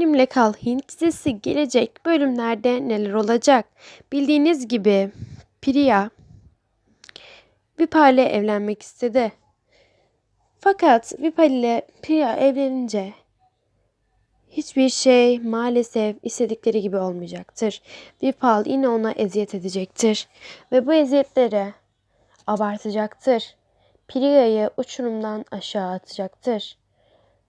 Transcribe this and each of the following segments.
Benimle Kal Hint dizisi gelecek bölümlerde neler olacak? Bildiğiniz gibi Priya Vipal ile evlenmek istedi. Fakat Vipal ile Priya evlenince hiçbir şey maalesef istedikleri gibi olmayacaktır. Vipal yine ona eziyet edecektir ve bu eziyetleri abartacaktır. Priya'yı uçurumdan aşağı atacaktır.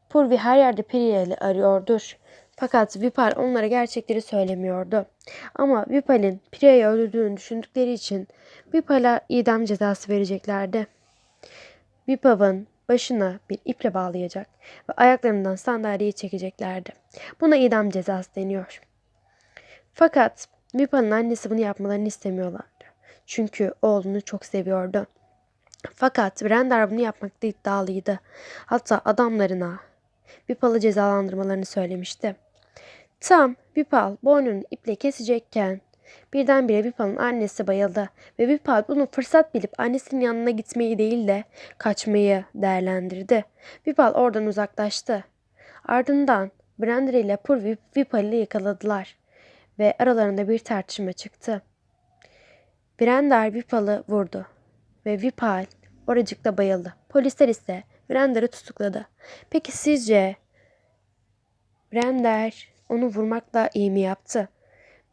Purvi her yerde Priya'yı arıyordur. Fakat Vipal onlara gerçekleri söylemiyordu. Ama Vipal'in Priya'yı öldürdüğünü düşündükleri için Vipal'a idam cezası vereceklerdi. Vipav'ın başına bir iple bağlayacak ve ayaklarından sandalyeyi çekeceklerdi. Buna idam cezası deniyor. Fakat Vipal'ın annesi bunu yapmalarını istemiyorlardı. Çünkü oğlunu çok seviyordu. Fakat Brender bunu yapmakta iddialıydı. Hatta adamlarına Vipal'ı cezalandırmalarını söylemişti. Tam Vipal boynunu iple kesecekken birdenbire Vipal'ın annesi bayıldı ve Vipal bunu fırsat bilip annesinin yanına gitmeyi değil de kaçmayı değerlendirdi. Vipal oradan uzaklaştı. Ardından Brender ile Purvi Vipal'i yakaladılar ve aralarında bir tartışma çıktı. Brender Vipal'ı vurdu ve Vipal oracıkta bayıldı. Polisler ise Brender'ı tutukladı. Peki sizce Brender onu vurmakla iyi mi yaptı?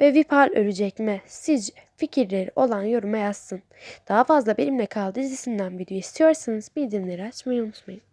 Ve Vipal ölecek mi? Sizce fikirleri olan yoruma yazsın. Daha fazla benimle kal dizisinden video istiyorsanız bildirimleri açmayı unutmayın.